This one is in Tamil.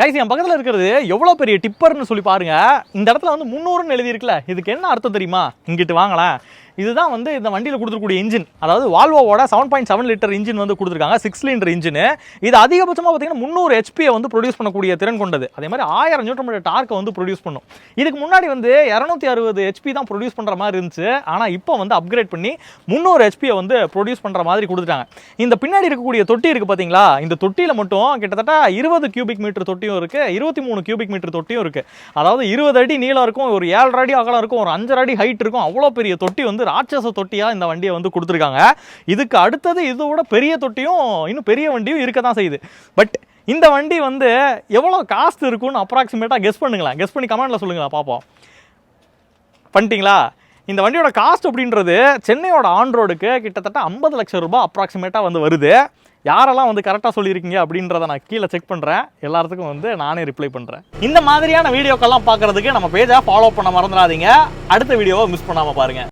கைஸ் என் பக்கத்தில் இருக்கிறது எவ்வளோ பெரிய டிப்பர்னு சொல்லி பாருங்க. இந்த இடத்துல வந்து முந்நூறுன்னு எழுதியிருக்குல்ல இதுக்கு என்ன அர்த்தம் தெரியுமா? இங்கிட்டு வாங்களேன். இதுதான் வந்து இந்த வண்டியில் கொடுத்துருக்கூடிய இன்ஜின் அதாவது வால்வோவோட seven point seven litre engine வந்து கொடுத்துருக்காங்க. சிக்ஸ் சிலிண்டர் இன்ஜின் இது அதிகபட்சமாக பார்த்தீங்கன்னா முந்நூறு ஹெச்பியை வந்து ப்ரொடியூஸ் பண்ணக்கூடிய திறன் கொண்டது. அதே மாதிரி ஆயிரம் நியூட்டன் மீட்டர் டார்க்கை வந்து ப்ரொடியூஸ் பண்ணும். இதுக்கு முன்னாடி வந்து இரநூத்தி அறுபது ஹெச்பி தான் ப்ரொடியூஸ் பண்ணுற மாதிரி இருந்துச்சு. ஆனால் இப்போ வந்து அப்கிரேட் பண்ணி முந்நூறு ஹெச்பியை வந்து ப்ரொடியூஸ் பண்ணுற மாதிரி கொடுத்துட்டாங்க. இந்த பின்னாடி இருக்கக்கூடிய தொட்டி இருக்குது பார்த்தீங்களா? இந்த தொட்டியில் மட்டும் கிட்டத்தட்ட இருபது கியூபிக் மீட்டர் தொட்டியும் இருக்குது இருபத்தி மூணு கியூபிக் மீட்டர் தொட்டியும் இருக்குது அதாவது இருபது அடி நீளம் இருக்கும் ஒரு ஏழரை அடி அகலம் இருக்கும் ஒரு அஞ்சரை அடி ஹைட் இருக்கும். அவ்வளோ பெரிய தொட்டி வந்து ராட்சச தொட்டியாக இந்த வண்டியை வந்து கொடுத்துருக்காங்க. இதுக்கு அடுத்தது இதை விட பெரிய தொட்டியும் இன்னும் பெரிய வண்டியும் இருக்க தான் செய்யுது. பட் இந்த வண்டி வந்து எவ்வளோ காஸ்ட் இருக்கும்னு அப்ராக்சிமேட்டாக கெஸ் பண்ணுங்களேன். கெஸ் பண்ணி கமெண்ட்டில் சொல்லுங்களேன் பார்ப்போம். பண்ணிட்டீங்களா? இந்த வண்டியோட காஸ்ட் அப்படின்றது சென்னையோட ஆன் ரோடுக்கு கிட்டத்தட்ட ஐம்பது லட்சம் ரூபாய் அப்ராக்சிமேட்டாக வந்து வருது. யாரெல்லாம் வந்து கரெக்டாக சொல்லியிருக்கீங்க அப்படின்றத நான் கீழே செக் பண்ணுறேன் எல்லாத்துக்கும் வந்து நானே ரிப்ளை பண்ணுறேன் இந்த மாதிரியான வீடியோக்கெல்லாம் பார்க்குறதுக்கு நம்ம பேஜை ஃபாலோ பண்ண மறந்துடாதீங்க. அடுத்த வீடியோவை மிஸ் பண்ணாமல் பாருங்கள்